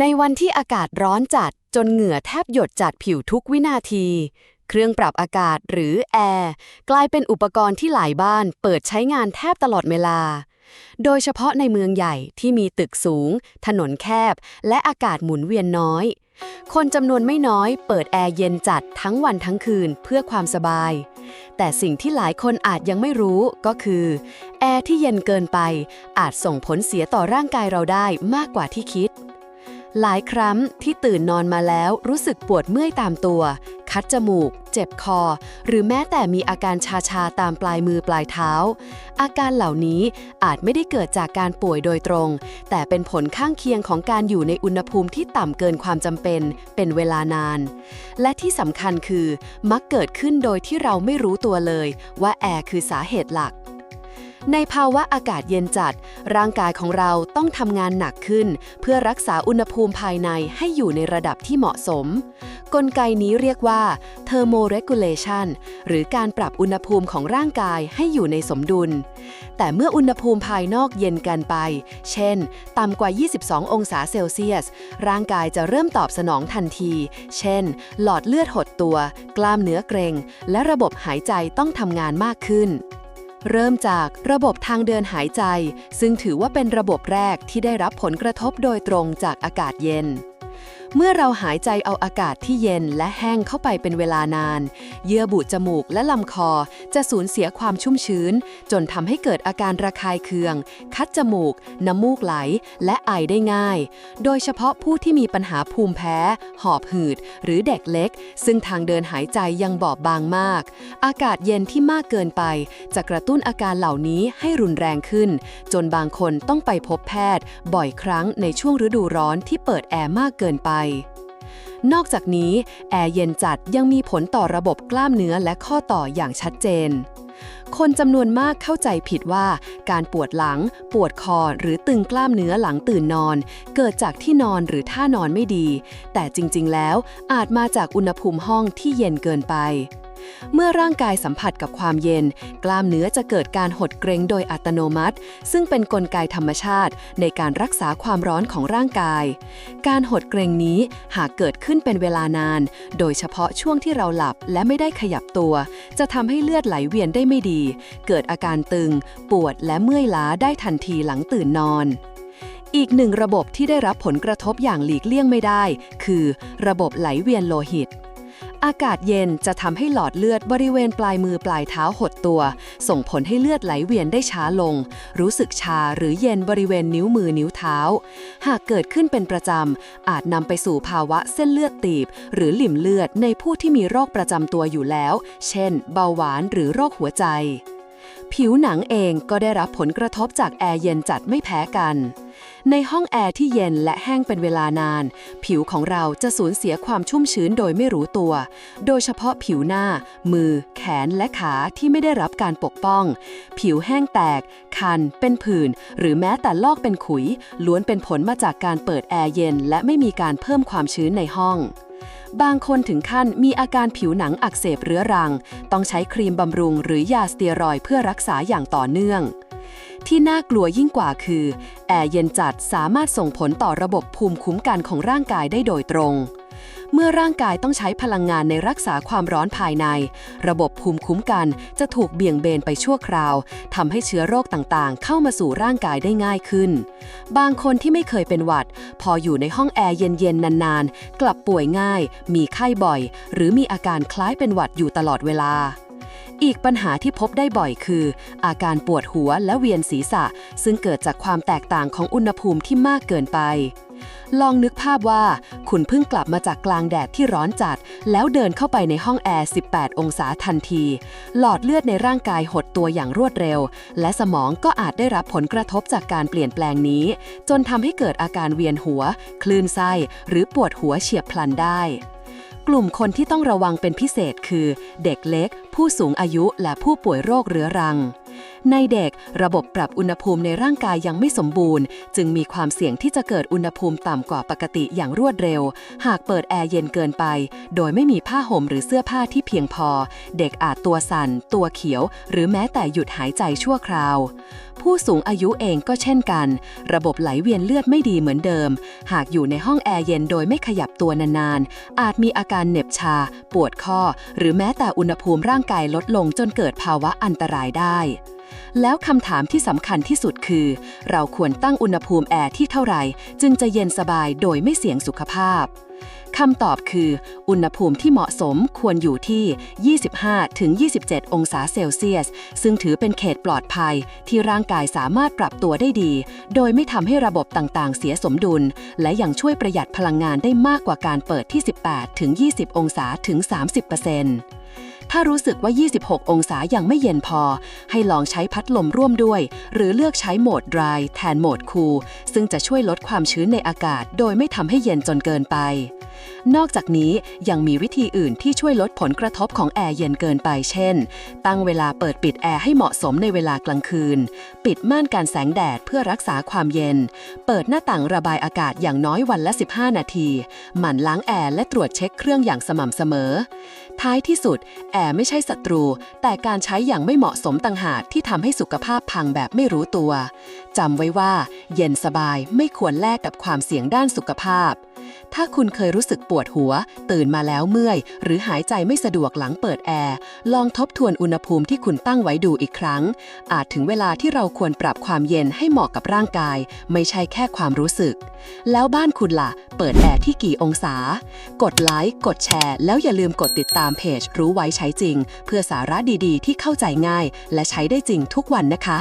ในวันที่อากาศร้อนจัดจนเหงื่อแทบหยดจัดผิวทุกวินาที เครื่องปรับอากาศหรือแอร์กลายเป็นอุปกรณ์ที่หลายบ้านเปิดใช้งานแทบตลอดเวลา โดยเฉพาะในเมืองใหญ่ที่มีตึกสูง ถนนแคบ และอากาศหมุนเวียนน้อย คนจำนวนไม่น้อยเปิดแอร์เย็นจัดทั้งวันทั้งคืนเพื่อความสบาย แต่สิ่งที่หลายคนอาจยังไม่รู้ก็คือ แอร์ที่เย็นเกินไปอาจส่งผลเสียต่อร่างกายเราได้มากกว่าที่คิด หลายครั้งที่ตื่นนอนมาแล้วรู้สึกปวดเมื่อยตามตัว คัดจมูก เจ็บคอ หรือแม้แต่มีอาการชาๆตามปลายมือปลายเท้า อาการเหล่านี้อาจไม่ได้เกิดจากการป่วยโดยตรง แต่เป็นผลข้างเคียงของการอยู่ในอุณหภูมิที่ต่ำเกินความจำเป็น เป็นเวลานาน และที่สำคัญคือ มักเกิดขึ้นโดยที่เราไม่รู้ตัวเลย ว่าแอร์คือสาเหตุหลัก ในภาวะอากาศเย็นจัด ร่างกายของเราต้องทำงานหนักขึ้น เพื่อรักษาอุณหภูมิภายในให้อยู่ในระดับที่เหมาะสม กลไกนี้เรียกว่า thermoregulation หรือการปรับอุณหภูมิของร่างกายให้อยู่ในสมดุล แต่เมื่ออุณหภูมิภายนอกเย็นเกันไป เช่น ต่ำกว่า 22 องศาเซลเซียส ร่างกายจะเริ่มตอบสนองทันที เช่น หลอดเลือดหดตัว กล้ามเนื้อเกร็ง และระบบหายใจต้องทำงานมากขึ้น เริ่มจากระบบทางเดินหายใจ ซึ่งถือว่าเป็นระบบแรกที่ได้รับผลกระทบโดยตรงจากอากาศเย็น เมื่อเราหายใจเอาอากาศที่เย็นและแห้งเข้าไปเป็นเวลานาน เยื่อบุจมูกและลำคอจะสูญเสียความชุ่มชื้น จนทำให้เกิดอาการระคายเคือง คัดจมูก น้ำมูกไหล และไอได้ง่าย โดยเฉพาะผู้ที่มีปัญหาภูมิแพ้ หอบหืด หรือเด็กเล็ก ซึ่งทางเดินหายใจยังบอบบางมาก อากาศเย็นที่มากเกินไป จะกระตุ้นอาการเหล่านี้ให้รุนแรงขึ้น จนบางคนต้องไปพบแพทย์ บ่อยครั้งในช่วงฤดูร้อนที่เปิดแอร์มากเกินไปนอกจากนี้ แอร์เย็นจัดยังมีผลต่อระบบกล้ามเนื้อและข้อต่ออย่างชัดเจน คนจำนวนมากเข้าใจผิดว่าการปวดหลัง ปวดคอหรือตึงกล้ามเนื้อหลังตื่นนอน เกิดจากที่นอนหรือท่านอนไม่ดี แต่จริงๆ แล้วอาจมาจากอุณหภูมิห้องที่เย็นเกินไป เมื่อร่างกายสัมผัสกับความเย็น กล้ามเนื้อจะเกิดการหดเกร็งโดยอัตโนมัติ ซึ่งเป็นนกลไกธรรมชาติ ในการรักษาความร้อนของร่างกาย การหดเกร็งนี้หากเกิดขึ้นเป็นเวลานาน โดยเฉพาะช่วงที่เราหลับและไม่ได้ขยับตัว จะทำให้เลือดไหลเวียนได้ไม่ดี เกิดอาการตึง ปวดและเมื่อยล้าได้ทันทีหลังตื่นนอนอีกหนึ่งระบบที่ได้รับผลกระทบอย่างหลีกเลี่ยงไม่ได้ คือ ระบบไหลเวียนโลหิต อากาศเย็นจะทำให้หลอดเลือดบริเวณปลายมือปลายเท้าหดตัว ส่งผลให้เลือดไหลเวียนได้ช้าลง รู้สึกชาหรือเย็นบริเวณนิ้วมือนิ้วเท้า หากเกิดขึ้นเป็นประจำ อาจนำไปสู่ภาวะเส้นเลือดตีบ หรือหลิ่มเลือดในผู้ที่มีโรคประจำตัวอยู่แล้ว เช่น เบาหวานหรือโรคหัวใจ ผิวหนังเองก็ได้รับผลกระทบจากแอร์เย็นจัดไม่แพ้กัน ในห้องแอร์ที่เย็นและแห้งเป็นเวลานาน ผิวของเราจะสูญเสียความชุ่มชื้นโดยไม่รู้ตัว โดยเฉพาะผิวหน้า มือ แขนและขาที่ไม่ได้รับการปกป้อง ผิวแห้งแตก คัน เป็นผื่น หรือแม้แต่ลอกเป็นขุย ล้วนเป็นผลมาจากการเปิดแอร์เย็น และไม่มีการเพิ่มความชื้นในห้องบางคนถึงขั้นมีอาการผิวหนังอักเสบเรื้อรัง ต้องใช้ครีมบำรุงหรือยาสเตียรอยเพื่อรักษาอย่างต่อเนื่อง ที่น่ากลัวยิ่งกว่าคือ แอร์เย็นจัดสามารถส่งผลต่อระบบภูมิคุ้มกันของร่างกายได้โดยตรง เมื่อร่างกายต้องใช้พลังงานในรักษาความร้อนภายใน ระบบภูมิคุ้มกันจะถูกเบี่ยงเบนไปชั่วคราวทำให้เชื้อโรคต่างๆ เข้ามาสู่ร่างกายได้ง่ายขึ้น บางคนที่ไม่เคยเป็นหวัด พออยู่ในห้องแอร์เย็นๆนานๆ กลับป่วยง่าย มีไข้บ่อย หรือมีอาการคล้ายเป็นหวัดอยู่ตลอดเวลา อีกปัญหาที่พบได้บ่อยคือ อาการปวดหัวและเวียนศีรษะ ซึ่งเกิดจากความแตกต่างของอุณหภูมิที่มากเกินไป ลองนึกภาพว่า คุณเพิ่งกลับมาจากกลางแดดที่ร้อนจัด แล้วเดินเข้าไปในห้องแอร์ 18 องศาทันที หลอดเลือดในร่างกายหดตัวอย่างรวดเร็ว และสมองก็อาจได้รับผลกระทบจากการเปลี่ยนแปลงนี้ จนทำให้เกิดอาการเวียนหัว คลื่นไส้ หรือปวดหัวเฉียบพลันได้ กลุ่มคนที่ต้องระวังเป็นพิเศษคือ เด็กเล็ก ผู้สูงอายุและผู้ป่วยโรคเรื้อรัง ในเด็กระบบปรับอุณหภูมิในร่างกายยังไม่สมบูรณ์ จึงมีความเสี่ยงที่จะเกิดอุณหภูมิต่ำกว่าปกติอย่างรวดเร็ว หากเปิดแอร์เย็นเกินไป โดยไม่มีผ้าห่มหรือเสื้อผ้าที่เพียงพอ เด็กอาจตัวสั่น ตัวเขียว หรือแม้แต่หยุดหายใจชั่วคราว ผู้สูงอายุเองก็เช่นกัน ระบบไหลเวียนเลือดไม่ดีเหมือนเดิม หากอยู่ในห้องแอร์เย็นโดยไม่ขยับตัวนานๆ อาจมีอาการเหน็บชา ปวดข้อ หรือแม้แต่อุณหภูมิร่างกายลดลงจนเกิดภาวะอันตรายได้ แล้วคำถามที่สำคัญที่สุดคือ เราควรตั้งอุณหภูมิแอร์ที่เท่าไหร่ จึงจะเย็นสบายโดยไม่เสี่ยงสุขภาพคำตอบคือ อุณหภูมิที่เหมาะสมควรอยู่ที่ 25-27 องศาเซลเซียส ซึ่งถือเป็นเขตปลอดภัย ที่ร่างกายสามารถปรับตัวได้ดี โดยไม่ทำให้ระบบต่างๆ เสียสมดุล และยังช่วยประหยัดพลังงานได้มากกว่าการเปิดที่ 18-20 องศาถึง 30% ถ้ารู้สึกว่า 26 องศายังไม่เย็นพอ ให้ลองใช้พัดลมร่วมด้วย หรือเลือกใช้โหมด dry แทนโหมด cool ซึ่งจะช่วยลดความชื้นในอากาศ โดยไม่ทำให้เย็นจนเกินไป นอกจากนี้ยังมีวิธีอื่นที่ช่วยลดผลกระทบของแอร์เย็นเกินไปเช่น ตั้งเวลาเปิดปิดแอร์ให้เหมาะสมในเวลากลางคืน ปิดม่านการแสงแดดเพื่อรักษาความเย็น เปิดหน้าต่างระบายอากาศอย่างน้อยวันละ 15 นาที หมั่นล้างแอร์และตรวจเช็คเครื่องอย่างสม่ำเสมอ ท้ายที่สุด แอร์ไม่ใช่ศัตรู แต่การใช้อย่างไม่เหมาะสมต่างหากที่ทำให้สุขภาพพังแบบไม่รู้ตัว จำไว้ว่า เย็นสบายไม่ควรแลกกับความเสี่ยงด้านสุขภาพ ถ้าคุณเคยรู้สึกปวดหัว ตื่นมาแล้วเมื่อย หรือหายใจไม่สะดวกหลังเปิดแอร์ลองทบทวนอุณหภูมิที่คุณตั้งไว้ดูอีกครั้ง อาจถึงเวลาที่เราควรปรับความเย็นให้เหมาะกับร่างกาย ไม่ใช่แค่ความรู้สึก แล้วบ้านคุณล่ะ เปิดแอร์ที่กี่องศา กดไลค์กดแชร์ แล้วอย่าลืมกดติดตามเพจรู้ไว้ใช้จริง เพื่อสาระดีๆ ที่เข้าใจง่าย และใช้ได้จริงทุกวันนะคะ